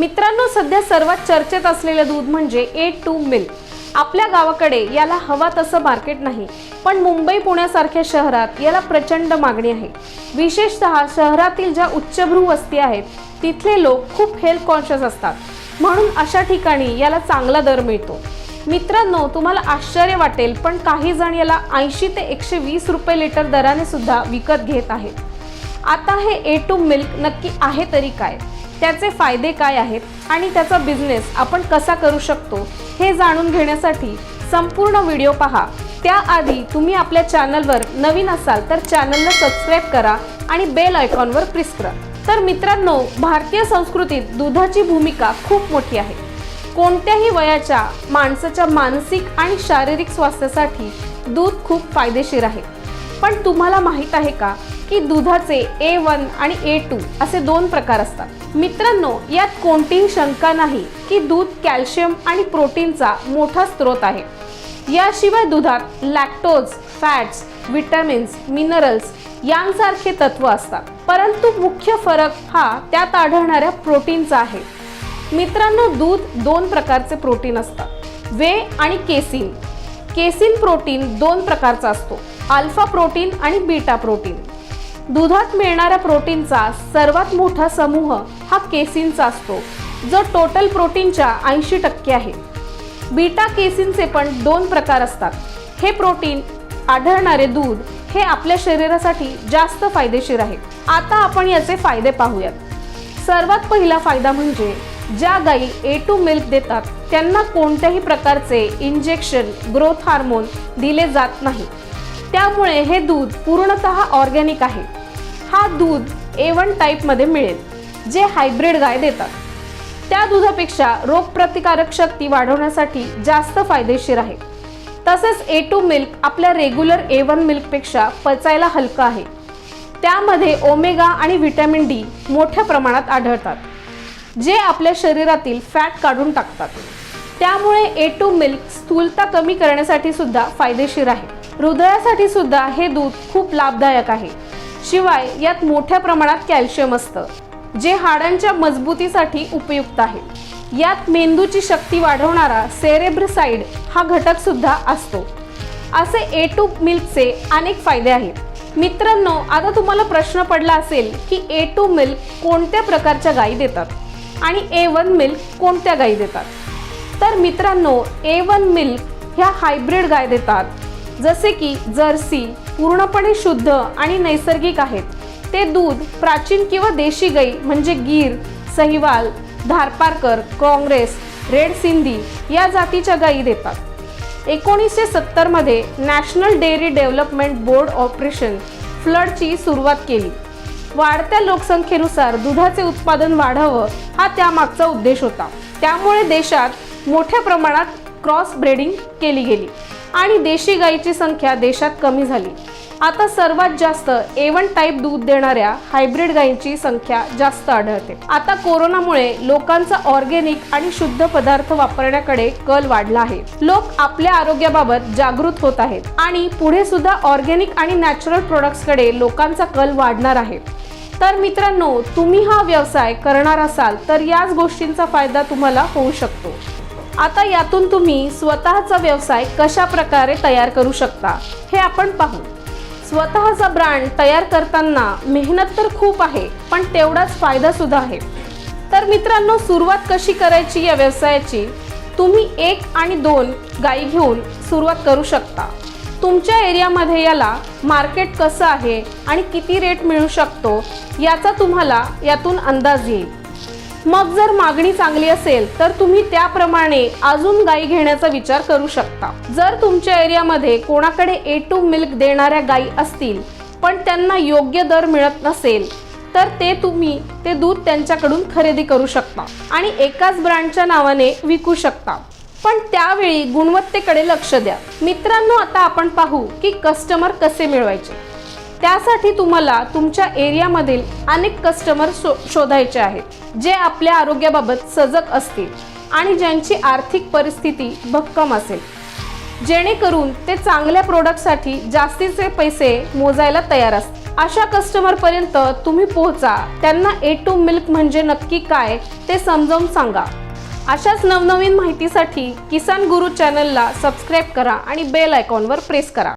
मित्रांनो सध्या सर्वात चर्चेत असलेलं दूध म्हणजे ए टू मिल्क आपल्या गावाकडे याला हवा तसं मार्केट नाही पण मुंबई पुण्यासारख्या शहरात याला प्रचंड मागणी आहे. विशेषतः शहरातील ज्या उच्चभ्रू वस्ती आहेत तिथले लोक खूप हेल्थ कॉन्शियस असतात. म्हणून अशा ठिकाणी याला चांगला दर मिळतो. मित्रांनो तुम्हाला आश्चर्य वाटेल पण काही जण याला ऐंशी ते एकशे वीस रुपये लिटर दराने सुद्धा विकत घेत आहेत. आता हे ए टू मिल्क नक्की आहे तरी काय? त्याचे फायदे काय आहेत आणि त्याचा बिझनेस आपण कसा करू शकतो हे जाणून घेण्यासाठी संपूर्ण व्हिडिओ पहा. त्याआधी तुम्ही आपल्या चॅनलवर नवीन असाल तर चॅनलला सबस्क्राईब करा आणि बेल आयकॉनवर प्रेस करा. तर मित्रांनो भारतीय संस्कृतीत दुधाची भूमिका खूप मोठी आहे. कोणत्याही वयाच्या माणसाच्या मानसिक आणि शारीरिक स्वास्थ्यासाठी दूध खूप फायदेशीर आहे. पण तुम्हाला माहीत आहे का? की दुधाचे ए वन आणि ए टू असे दोन प्रकार असतात. मित्रांनो यात कोणतीही शंका नाही की दूध कॅल्शियम आणि प्रोटीनचा मोठा स्रोत आहे. याशिवाय दुधात लॅक्टोज फॅट्स विटॅमिन्स मिनरल्स यांसारखे तत्व असतात. परंतु मुख्य फरक हा त्यात आढळणाऱ्या प्रोटीनचा आहे. मित्रांनो दूध दोन प्रकारचे प्रोटीन असतात. वे आणि केसिन केसिन प्रोटीन दोन प्रकारचा असतो. अल्फा प्रोटीन आणि बीटा प्रोटीन. दुधात मिळणाऱ्या प्रोटीनचा सर्वात मोठा समूह हा केसिनचा असतो. जो टोटल प्रोटीनच्या ऐंशी टक्के आहे. बीटा केसिनचे पण दोन प्रकार असतात. हे प्रोटीन आढळणारे दूध हे आपल्या शरीरासाठी जास्त फायदेशीर आहे. आता आपण याचे फायदे पाहूयात. सर्वात पहिला फायदा म्हणजे ज्या गायी ए टू मिल्क देतात त्यांना कोणत्याही प्रकारचे इंजेक्शन ग्रोथ हार्मोन दिले जात नाही. त्यामुळे हे दूध पूर्णतः ऑर्गॅनिक आहे. हा दूध ए वन टाईपमध्ये मिळेल जे हायब्रिड गाय देतात. त्या दुधापेक्षा रोगप्रतिकारक शक्ती वाढवण्यासाठी जास्त फायदेशीर आहे. तसेच ए टू मिल्क आपल्या रेग्युलर ए वन मिल्कपेक्षा पचायला हलकं आहे. त्यामध्ये ओमेगा आणि व्हिटॅमिन डी मोठ्या प्रमाणात आढळतात जे आपल्या शरीरातील फॅट काढून टाकतात. त्यामुळे ए टू मिल्क स्थूलता कमी करण्यासाठी सुद्धा फायदेशीर आहे. हृदयासाठी सुद्धा हे दूध खूप लाभदायक आहे. शिवाय यात मोठ्या प्रमाणात कॅल्शियम असतं जे हाडांच्या मजबूतीसाठी उपयुक्त आहे. यात मेंदूची शक्ती वाढवणारा सेरेब्रसाइड हा घटक सुद्धा असतो. असे ए टू मिल्कचे अनेक फायदे आहेत. मित्रांनो आता तुम्हाला प्रश्न पडला असेल की ए टू मिल्क कोणत्या प्रकारच्या गायी देतात आणि ए वन मिल्क कोणत्या गायी देतात? तर मित्रांनो ए वन मिल्क ह्या हायब्रिड गाय देतात. जसे की जर्सी पूर्णपणे शुद्ध आणि नैसर्गिक आहेत. ते दूध प्राचीन किंवा देशी गाई म्हणजे गीर सहिवाल धारपारकर काँग्रेस रेड सिंधी या जातीच्या गायी देतात. एकोणीसशे सत्तरमध्ये national dairy development board operation फ्लडची सुरुवात केली. वाढत्या लोकसंख्येनुसार दुधाचे उत्पादन वाढावं हा त्यामागचा उद्देश होता. त्यामुळे देशात मोठ्या प्रमाणात क्रॉस ब्रेडिंग केली गेली आणि देशी गायीची संख्या देशात कमी झाली. आता सर्वात जास्त ए वन टाईप दूध देणाऱ्या हायब्रिड गायींची संख्या जास्त आढळते. आता कोरोनामुळे लोकांचा ऑर्गेनिक आणि शुद्ध पदार्थ वापरण्याकडे कल वाढला आहे. लोक आपल्या आरोग्याबाबत जागृत होत आहेत आणि पुढे सुद्धा ऑर्गेनिक आणि नॅचरल प्रोडक्ट्सकडे लोकांचा कल वाढणार आहे. तर मित्रांनो तुम्ही हा व्यवसाय करणार असाल तर याच गोष्टींचा फायदा तुम्हाला होऊ शकतो. आता यातून तुम्ही स्वतःचा व्यवसाय कशा प्रकारे तयार करू शकता हे आपण पाहू. स्वतःचा ब्रँड तयार करताना मेहनत तर खूप आहे पण तेवढाच फायदा सुद्धा आहे. तर मित्रांनो सुरुवात कशी करायची या व्यवसायाची? तुम्ही एक आणि दोन गायी घेऊन सुरुवात करू शकता. तुमच्या एरियामध्ये याला मार्केट कसं आहे आणि किती रेट मिळू शकतो याचा तुम्हाला यातून अंदाज येईल. मग जर मागणी चांगली असेल तर तुम्ही त्याप्रमाणे अजून गायी घेण्याचा विचार करू शकता. जर तुमच्या एरियामध्ये कोणाकडे ए टू मिल्क देणाऱ्या गायी असतील पण त्यांना योग्य दर मिळत नसेल तर ते तुम्ही ते दूध त्यांच्याकडून खरेदी करू शकता आणि एकाच ब्रँडच्या नावाने विकू शकता. पण त्यावेळी गुणवत्तेकडे लक्ष द्या. मित्रांनो आता आपण पाहू की कस्टमर कसे मिळवायचे. त्यासाठी तुम्हाला तुमच्या एरियामधील अनेक कस्टमर शो शोधायचे आहेत जे आपल्या आरोग्याबाबत सजग असतील आणि ज्यांची आर्थिक परिस्थिती भक्कम असेल. जेणेकरून ते चांगल्या प्रोडक्टसाठी जास्तीचे पैसे मोजायला तयार असतील अशा कस्टमरपर्यंत तुम्ही पोहोचा. त्यांना ए टू मिल्क म्हणजे नक्की काय ते समजावून सांगा. अशाच नवनवीन माहितीसाठी किसान गुरु चॅनलला सबस्क्राईब करा आणि बेल आयकॉनवर प्रेस करा.